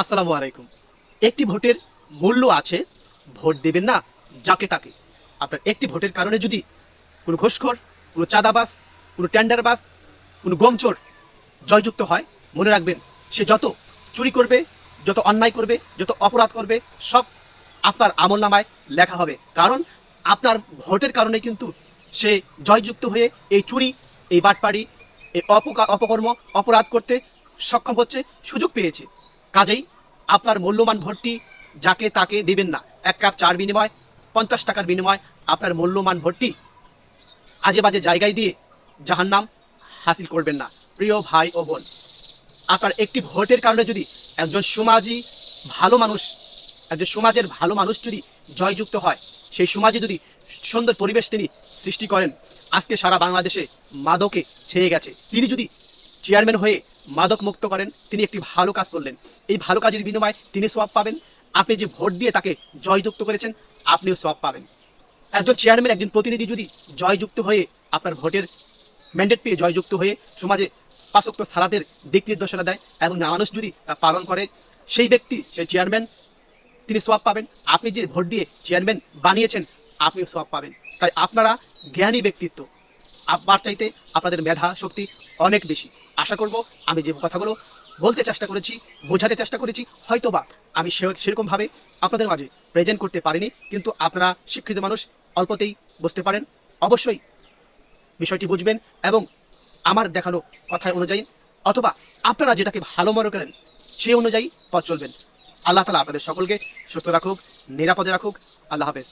আসসালামু আলাইকুম। একটি ভোটের মূল্য আছে, ভোট দেবেন না, যাকে তাকে। আপনার একটি ভোটের কারণে যদি কোনো ঘুষখোর, কোনো চাঁদাবাস কোনো টেন্ডারবাস কোনো গমচোর জয়যুক্ত হয়, মনে রাখবেন, সে যত চুরি করবে, যত অন্যায় করবে, যত অপরাধ করবে, সব আপনার আমল নামায় লেখা হবে। কারণ আপনার ভোটের কারণে কিন্তু সে জয়যুক্ত হয়ে এই চুরি, এই বাটপাড়ি, এই অপকা, অপকর্ম, অপরাধ করতে সক্ষম হচ্ছে, সুযোগ পেয়েছে। কাজেই আপনার মূল্যবান ভোটটি যাকে তাকে দিবেন না। এক কাপ চার বিনিময়, পঞ্চাশ টাকার বিনিময় আপনার মূল্যবান ভোটটি আজে বাজে জায়গায় দিয়ে জাহান্নাম হাসিল করবেন না। প্রিয় ভাই ও বোন, আপনার একটি ভোটের কারণে যদি একজন সমাজী ভালো মানুষ, একজন সমাজের ভালো মানুষ যদি জয়যুক্ত হয়, সেই সমাজে যদি সুন্দর পরিবেশ তিনি সৃষ্টি করেন, আজকে সারা বাংলাদেশে মাদকে ছেয়ে গেছে। তিনি যদি চেয়ারম্যান হয়ে মাদক মুক্ত করেন, তিনি একটি ভালো কাজ করলেন। এই ভালো কাজের বিনিময়ে তিনি সোয়াব পাবেন। আপনি যে ভোট দিয়ে তাকে জয়যুক্ত করেছেন, আপনিও সোয়াব পাবেন। একজন চেয়ারম্যান একজন প্রতিনিধি যদি জয়যুক্ত হয়ে আপনার ভোটের ম্যান্ডেট পেয়ে জয়যুক্ত হয়ে সমাজে পাশক্ত সালাদের দিক নির্দেশনা দেয় এবং মানুষ যদি তা পালন করে, সেই ব্যক্তি সেই চেয়ারম্যান তিনি সোয়াব পাবেন। আপনি যে ভোট দিয়ে চেয়ারম্যান বানিয়েছেন, আপনিও সোয়াব পাবেন। তাই আপনারা জ্ঞানী ব্যক্তিত্ব। আপনার চাইতে আপনাদের মেধা, শক্তি অনেক বেশি। আশা করব আমি যে কথাগুলো বলতে চেষ্টা করেছি, বোঝাতে চেষ্টা করেছি, হয়তোবা আমি সেরকমভাবে আপনাদের মাঝে প্রেজেন্ট করতে পারিনি, কিন্তু আপনারা শিক্ষিত মানুষ, অল্পতেই বুঝতে পারেন। অবশ্যই বিষয়টি বুঝবেন এবং আমার দেখানো কথা অনুযায়ী, অথবা আপনারা যেটাকে ভালো মনে করেন সেই অনুযায়ী পথ চলবেন। আল্লাহ তালা আপনাদের সকলকে সুস্থ রাখুক, নিরাপদে রাখুক। আল্লাহ হাফেজ।